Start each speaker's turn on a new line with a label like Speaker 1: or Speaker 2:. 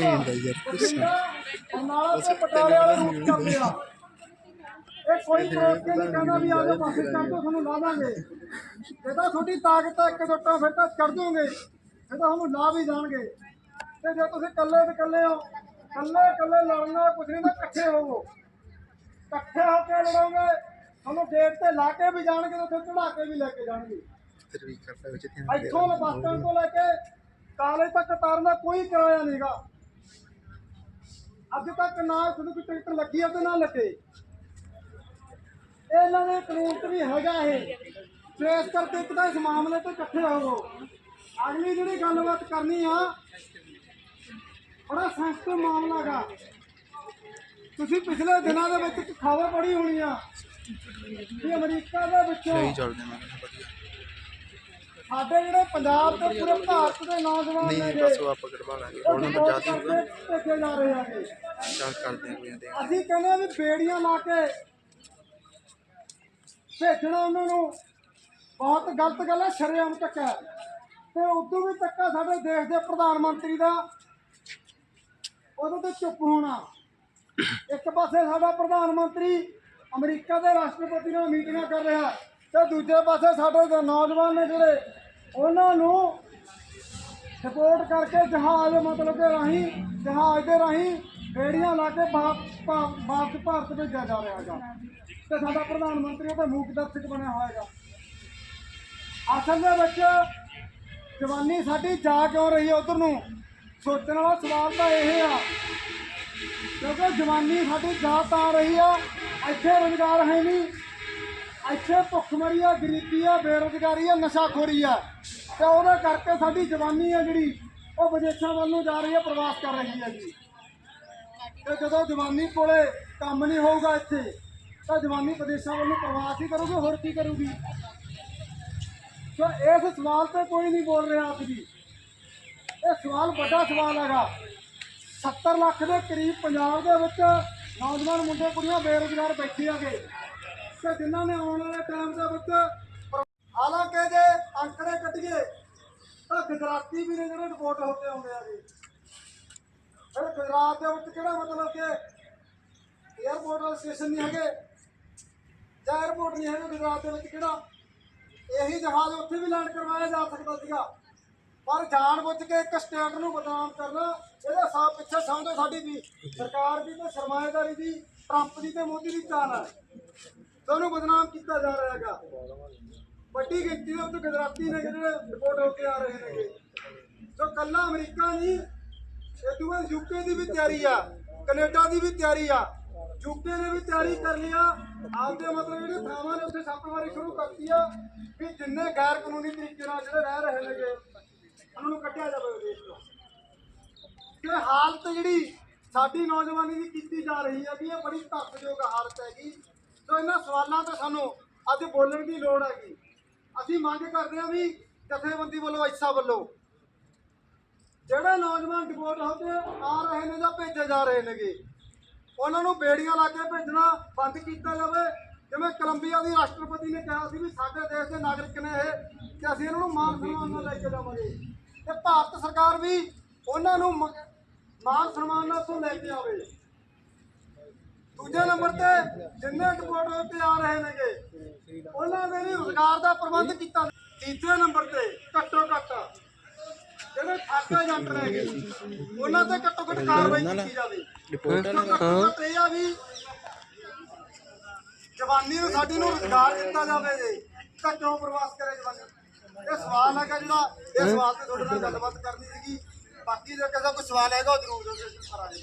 Speaker 1: ਭੈਣ ਦਾ ਯਾਰ ਗੁੱਸਾ।
Speaker 2: ਬਰਨਾਲਾ ਤੇ ਪਟਿਆਲੇ ਵਾਲੇ ਰੂਟ ਕਰਦੇ ਆ ਇਹ ਕੋਈ ਪ੍ਰੋਸ ਕੇ ਨਹੀਂ ਕਹਿੰਦਾ ਵੀ ਆਜੋ ਪਾਸੇ ਚੱਲ ਤੋਂ ਤੁਹਾਨੂੰ ਲਾ ਦਾਂਗੇ ਜੇ ਤਾਂ ਤੁਹਾਡੀ ਤਾਕਤ ਹੈ ਇੱਕ ਦੁੱਟਾ ਫਿਰ ਤਾਂ ਚੜ ਜਾਓਗੇ ਫਿਰ ਤਾਂ ਤੁਹਾਨੂੰ ਲਾ ਵੀ ਜਾਣਗੇ। ਤੇ ਜੇ ਤੁਸੀਂ ਇਕੱਲੇ ਤੇ ਇਕੱਲੇ ਹੋ ਇਕੱਲੇ ਇਕੱਲੇ ਲੜਨਾ ਕੁਝ ਨਹੀਂ ਤਾਂ ਇਕੱਠੇ ਹੋਵੋ। ਇਕੱਠੇ ਹੋ ਕੇ ਲੜੋਗੇ ਤੁਹਾਨੂੰ ਗੇਟ ਤੇ ਲਾ ਕੇ ਵੀ ਜਾਣਗੇ ਤੇ ਉੱਥੇ ਚੜਾ ਕੇ ਵੀ ਲੈ ਕੇ ਜਾਣਗੇ। ਇੱਥੋਂ ਸਟੈਂਡ ਤੋਂ ਲੈ ਕੇ ਕਾਲਜ ਤੱਕ ਤਾਰਨ ਦਾ ਕੋਈ ਕਿਰਾਇਆ ਨਹੀਂਗਾ ਅੱਜ ਤੱਕ ਨਾ ਤੁਹਾਨੂੰ ਕੋਈ ਟਿਕਟ ਲੱਗੀ ਹੈ ਤੇ ਨਾ ਲੱਗੇ। ਇਹਨਾਂ ਦੇ ਕਾਨੂੰਨ 'ਚ ਵੀ ਹੈਗਾ ਇਹ। ਤੇ ਕਰਕੇ ਇੱਕ ਤਾਂ ਇਸ ਮਾਮਲੇ ਤੇ ਇਕੱਠੇ ਹੋਵੋ। ਅਗਲੀ ਜਿਹੜੀ ਗੱਲਬਾਤ ਕਰਨੀ ਆ, ਬੜਾ ਸੈਂਸਿਟਿਵ ਮਾਮਲਾ ਗਾ ਤੁਸੀਂ ਪਿਛਲੇ ਦਿਨਾਂ ਦੇ ਵਿੱਚ ਇੱਕ ਖਬਰ ਪੜ੍ਹੀ ਹੋਣੀ ਆ ਕਿ ਅਮਰੀਕਾ ਦੇ ਵਿੱਚੋਂ
Speaker 1: ਸਹੀ ਚੱਲਦੇ ਮੈਂ ਕਿਹਾ ਵਧੀਆ
Speaker 2: ਸਾਡੇ ਜਿਹੜੇ ਪੰਜਾਬ ਤੇ ਪੂਰੇ ਭਾਰਤ ਦੇ ਨੌਜਵਾਨ ਨੇ
Speaker 1: ਨਹੀਂ ਬਸ ਉਹ ਆਪਾਂ ਕਢਵਾ ਲਾਂਗੇ ਉਹਨਾਂ
Speaker 2: ਭੇਜੇ ਜਾ ਰਹੇ ਹੈਗੇ।
Speaker 1: ਚੱਲ ਕਰਦੇ ਆ ਕੋਈ ਦੇ
Speaker 2: ਅਸੀਂ ਕਹਿੰਦੇ ਆ ਵੀ ਬੇੜੀਆਂ ਲਾ ਕੇ ਭੇਜਣਾ ਉਹਨਾਂ ਨੂੰ। ਬਹੁਤ ਗਲਤ ਗੱਲ ਹੈ ਸ਼ਰੇਆਮ ਧੱਕਾ ਹੈ। ਤੇ ਉਦੋਂ ਵੀ ਧੱਕਾ ਸਾਡੇ ਦੇਸ਼ ਦੇ ਪ੍ਰਧਾਨ ਮੰਤਰੀ ਦਾ। ਉਹਦੇ ਤੇ ਚੁੱਪ ਹੋਣਾ। ਇੱਕ ਪਾਸੇ ਸਾਡਾ ਪ੍ਰਧਾਨ ਮੰਤਰੀ ਅਮਰੀਕਾ ਦੇ ਰਾਸ਼ਟਰਪਤੀ ਨਾਲ ਮੀਟਿੰਗਾਂ ਕਰ ਰਿਹਾ ਤੇ ਦੂਜੇ ਪਾਸੇ ਸਾਡੇ ਨੌਜਵਾਨ ਨੇ ਜਿਹੜੇ ਉਹਨਾਂ ਨੂੰ ਸਪੋਰਟ ਕਰਕੇ ਜਹਾਜ਼ ਮਤਲਬ ਕਿ ਰਾਹੀਂ, ਜਹਾਜ਼ ਦੇ ਰਾਹੀਂ ਬੇੜੀਆਂ ਲਾ ਕੇ ਵਾਪ- ਭਾ- ਵਾਪਸ ਭਾਰਤ ਭੇਜਿਆ ਜਾ ਰਿਹਾ ਹੈਗਾ। ਤੇ ਸਾਡਾ ਪ੍ਰਧਾਨ ਮੰਤਰੀ ਉਹਦਾ ਮੂਕ ਦਰਸ਼ਕ ਬਣਿਆ ਹੋਏਗਾ ਅਸਲ ਦੇ ਵਿੱਚ ਜਵਾਨੀ ਸਾਡੀ ਜਾ ਕਿਉਂ ਰਹੀ ਹੈ ਉਧਰ ਨੂੰ? ਸੋਚਣ ਵਾਲਾ ਸਵਾਲ ਤਾਂ ਇਹ ਆ। ਕਿਉਂਕਿ ਜਵਾਨੀ ਸਾਡੀ ਜਾ ਤਾਂ ਰਹੀ ਆ, ਇੱਥੇ ਰੁਜ਼ਗਾਰ ਹੈ ਨਹੀਂ ਇੱਥੇ ਭੁੱਖਮਰੀ ਆ, ਗਰੀਬੀ ਆ, ਬੇਰੁਜ਼ਗਾਰੀ ਆ, ਨਸ਼ਾਖੋਰੀ ਆ। ਤੇ ਉਹਦੇ ਕਰਕੇ ਸਾਡੀ ਜਵਾਨੀ ਆ ਜਿਹੜੀ, ਉਹ ਵਿਦੇਸ਼ਾਂ ਵੱਲ ਨੂੰ ਜਾ ਰਹੀ ਆ, ਪ੍ਰਵਾਸ ਕਰ ਰਹੀ ਹੈ ਜੀ। ਤੇ ਜਦੋਂ ਜਵਾਨੀ ਕੋਲੇ ਕੰਮ ਨਹੀਂ ਹੋਊਗਾ ਇੱਥੇ, ਤਾਂ ਜਵਾਨੀ ਵਿਦੇਸ਼ਾਂ ਵੱਲ ਨੂੰ ਪ੍ਰਵਾਸ ਹੀ ਕਰੂਗੀ, ਹੋਰ ਕੀ ਕਰੂਗੀ? ਸੋ ਇਸ ਸਵਾਲ ਤੇ ਕੋਈ ਨਹੀਂ ਬੋਲ ਰਿਹਾ ਆਪ ਜੀ। ਇਹ ਸਵਾਲ ਵੱਡਾ ਸਵਾਲ ਹੈਗਾ। 70 ਲੱਖ ਦੇ ਕਰੀਬ ਪੰਜਾਬ ਦੇ ਵਿੱਚ ਨੌਜਵਾਨ ਮੁੰਡੇ, ਕੁੜੀਆਂ ਬੇਰੁਜ਼ਗਾਰ ਬੈਠੇ ਹੈਗੇ। ਕਿ ਜਿਨ੍ਹਾਂ ਨੇ ਆਉਣ ਵਾਲੇ ਟਾਈਮ ਦੇ ਵਿੱਚ ਹਾਲਾਂਕਿ ਜੇ ਅੰਕੜੇ ਕੱਢੀਏ, ਤਾਂ ਗੁਜਰਾਤੀ ਵੀ ਨੇ ਜਿਹੜੇ ਰਿਪੋਰਟ ਹੋ ਕੇ ਆਉਂਦੇ ਆ ਜੀ। ਫਿਰ ਗੁਜਰਾਤ ਦੇ ਵਿੱਚ ਕਿਹੜਾ ਮਤਲਬ ਕਿ 에어ਪੋਰਟ ਵਾਲੇ ਸਟੇਸ਼ਨ ਨਹੀਂ ਹੈਗੇ? ਜਾਂ 에어ਪੋਰਟ ਨਹੀਂ ਹੈਗਾ, ਗੁਜਰਾਤ ਦੇ ਵਿੱਚ ਕਿਹੜਾ? ਇਹੀ ਜਹਾਜ਼ ਉੱਥੇ ਵੀ ਲੈਂਡ ਕਰਵਾਇਆ ਜਾ ਸਕਦਾ ਸੀਗਾ। ਪਰ ਜਾਣ ਬੁੱਝ ਕੇ ਇੱਕ ਸਟੇਟ ਨੂੰ ਬਦਨਾਮ ਕਰਨਾ, ਇਹਦਾ ਸਾਹ ਪਿੱਛੇ ਸਮਝੋ ਸਾਡੀ ਵੀ। ਸਰਕਾਰ ਦੀ ਤੇ ਸਰਮਾਏਦਾਰੀ ਦੀ ਟਰੰਪ ਦੀ ਤੇ ਮੋਦੀ ਦੀ ਚਾਲ ਤੁਹਾਨੂੰ ਬਦਨਾਮ ਕੀਤਾ ਜਾ ਰਿਹਾ ਹੈਗਾ। ਵੱਡੀ ਗਿਣਤੀ ਦੇ ਉੱਤੇ ਗੁਜਰਾਤੀ ਨੇ ਜਿਹੜੇ ਰਿਪੋਰਟ ਹੋ ਕੇ ਆ ਰਹੇ ਨੇਗੇ ਸੋ ਕੱਲਾ ਅਮਰੀਕਾ ਨਹੀਂ, ਇਹ ਦੂਏ ਯੂਕੇ ਦੀ ਵੀ ਤਿਆਰੀ ਆ, ਕੈਨੇਡਾ ਦੀ ਵੀ ਤਿਆਰੀ ਆ। ਯੂਕੇ ਨੇ ਵੀ ਤਿਆਰੀ ਕਰ ਲਿਆ ਆਪਦੇ ਮਤਲਬ ਜਿਹੜੇ ਥਾਵਾਂ ਨੇ ਉੱਥੇ ਛਾਪੇਮਾਰੀ ਸ਼ੁਰੂ ਕਰਤੀ ਆ ਵੀ ਜਿੰਨੇ ਗੈਰ ਕਾਨੂੰਨੀ ਤਰੀਕੇ ਨਾਲ ਜਿਹੜੇ ਰਹਿ ਰਹੇ ਨੇਗੇ ਉਹਨਾਂ ਨੂੰ ਕੱਢਿਆ ਜਾਵੇ ਵਿਦੇਸ਼ ਤੋਂ। ਤੇ ਹਾਲਤ ਜਿਹੜੀ ਸਾਡੀ ਨੌਜਵਾਨੀ ਦੀ ਕੀਤੀ ਜਾ ਰਹੀ ਹੈ ਵੀ ਇਹ ਬੜੀ ਧੱਕਯੋਗ ਹਾਲਤ ਹੈਗੀ। ਸੋ ਇਹਨਾਂ ਸਵਾਲਾਂ ਤੇ ਸਾਨੂੰ ਅੱਜ ਬੋਲਣ ਦੀ ਲੋੜ ਹੈਗੀ। ਅਸੀਂ ਮੰਗ ਕਰਦੇ ਹਾਂ ਵੀ ਜਥੇਬੰਦੀ ਵੱਲੋਂ ਐਸਾ ਵੱਲੋਂ ਜਿਹੜੇ ਨੌਜਵਾਨ ਡਿਪੋਰਟ ਹੋ ਕੇ ਆ ਰਹੇ ਨੇ ਜਾਂ ਭੇਜੇ ਜਾ ਰਹੇ ਨੇਗੇ, ਉਹਨਾਂ ਨੂੰ ਬੇੜੀਆਂ ਲਾ ਕੇ ਭੇਜਣਾ ਬੰਦ ਕੀਤਾ ਜਾਵੇ। ਜਿਵੇਂ ਕੋਲੰਬੀਆ ਦੀ ਰਾਸ਼ਟਰਪਤੀ ਨੇ ਕਿਹਾ ਸੀ ਵੀ ਸਾਡੇ ਦੇਸ਼ ਦੇ ਨਾਗਰਿਕ ਨੇ ਇਹ ਕਿ ਅਸੀਂ ਇਹਨਾਂ ਨੂੰ ਮਾਨ ਸਨਮਾਨ ਨਾਲ ਲੈ ਕੇ ਜਾਵਾਂਗੇ। ਤੇ ਭਾਰਤ ਸਰਕਾਰ ਵੀ ਉਹਨਾਂ ਨੂੰ ਮਾਨ ਸਨਮਾਨ ਨਾਲ ਤੋਂ ਲੈ ਕੇ ਆਵੇ। ਦੂਜੇ ਨੰਬਰ ਤੇ ਜਿੰਨੇ ਹੋ ਕੇ ਆ ਰਹੇ ਨੇਗੇ। ਉਹਨਾਂ ਦੇ ਲਈ ਰੁਜ਼ਗਾਰ ਦਾ ਪ੍ਰਬੰਧ ਕੀਤਾ। ਤੀਜੇ ਨੰਬਰ ਤੇ ਘੱਟੋ ਘੱਟ ਜਿਹੜੇ ਠਾਕਾ ਏਜੰਟ ਨੇਗੇ ਉਹਨਾਂ ਤੇ ਘੱਟੋ ਘੱਟ ਕਾਰਵਾਈ ਕੀਤੀ ਜਾਵੇ।
Speaker 1: ਰਿਪੋਰਟ
Speaker 2: ਘੱਟੋ ਘੱਟ ਇਹ ਆ ਵੀ ਜਵਾਨੀ ਨੂੰ ਸਾਡੀ ਨੂੰ ਰੁਜ਼ਗਾਰ ਦਿੱਤਾ ਜਾਵੇ ਜੀ ਤਾਂ ਕਿਉਂ ਪ੍ਰਵਾਸ ਕਰੇ ਜਵਾਨੀ? ਇਹ ਸਵਾਲ ਹੈਗਾ ਜਿਹੜਾ ਇਹ ਸਵਾਲ ਤੇ ਤੁਹਾਡੇ ਨਾਲ ਗੱਲਬਾਤ ਕਰਨੀ ਸੀਗੀ। ਬਾਕੀ ਜੇ ਕਿਸੇ ਦਾ ਕੋਈ ਸਵਾਲ ਹੈਗਾ ਉਹ ਜ਼ਰੂਰ ਕਰਾਂਗੇ